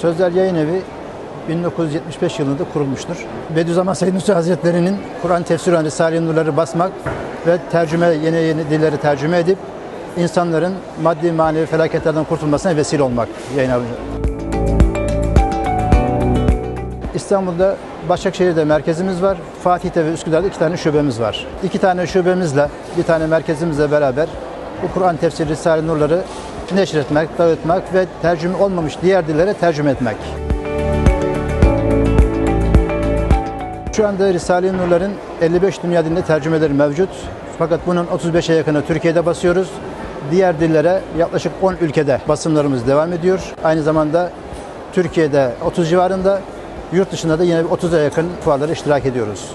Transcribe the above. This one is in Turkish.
Sözler Yayın Evi 1975 yılında kurulmuştur. Bediüzzaman Said Nursi Hazretleri'nin Kur'an tefsiri Risale-i Nurları basmak ve tercüme yeni yeni dilleri tercüme edip insanların maddi manevi felaketlerden kurtulmasına vesile olmak yayın evi. İstanbul'da Başakşehir'de merkezimiz var. Fatih'te ve Üsküdar'da iki tane şubemiz var. İki tane şubemizle, bir tane merkezimizle beraber bu Kur'an tefsiri Risale-i Nurları neşretmek, dağıtmak ve tercüme olmamış diğer dillere tercüme etmek. Şu anda Risale-i Nurların 55 dünya dilinde tercümeleri mevcut. Fakat bunun 35'e yakını Türkiye'de basıyoruz. Diğer dillere yaklaşık 10 ülkede basımlarımız devam ediyor. Aynı zamanda Türkiye'de 30 civarında, yurt dışında da yine 30'a yakın fuarlara iştirak ediyoruz.